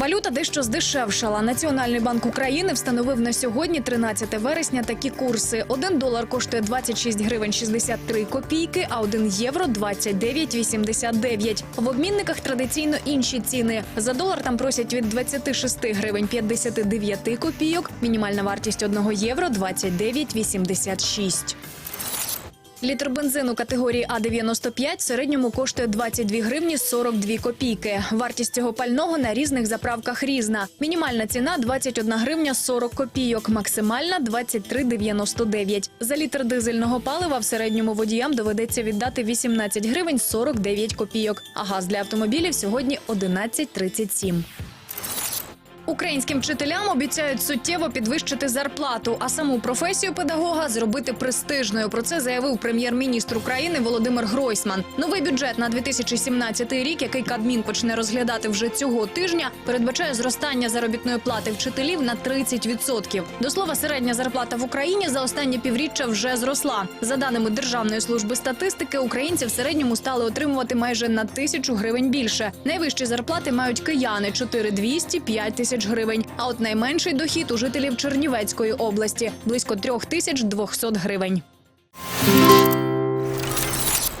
Валюта дещо здешевшала. Національний банк України встановив на сьогодні, 13 вересня, такі курси: 1 долар коштує 26 гривень 63 копійки, а 1 євро 29,89. В обмінниках традиційно інші ціни. За долар там просять від 26 гривень 59 копійок. Мінімальна вартість 1 євро 29,86. Літр бензину категорії А95 в середньому коштує 22 гривні 42 копійки. Вартість цього пального на різних заправках різна. Мінімальна ціна 21 гривня 40 копійок, максимальна 23,99. За літр дизельного палива в середньому водіям доведеться віддати 18 гривень 49 копійок, а газ для автомобілів сьогодні 11,37. Українським вчителям обіцяють суттєво підвищити зарплату, а саму професію педагога зробити престижною. Про це заявив прем'єр-міністр України Володимир Гройсман. Новий бюджет на 2017 рік, який Кабмін почне розглядати вже цього тижня, передбачає зростання заробітної плати вчителів на 30%. До слова, середня зарплата в Україні за останнє півріччя вже зросла. За даними Державної служби статистики, українці в середньому стали отримувати майже на тисячу гривень більше. Найвищі зарплати мають кияни 4200 – 5 тисяч гривень. А от найменший дохід у жителів Чернівецької області близько 3200 гривень.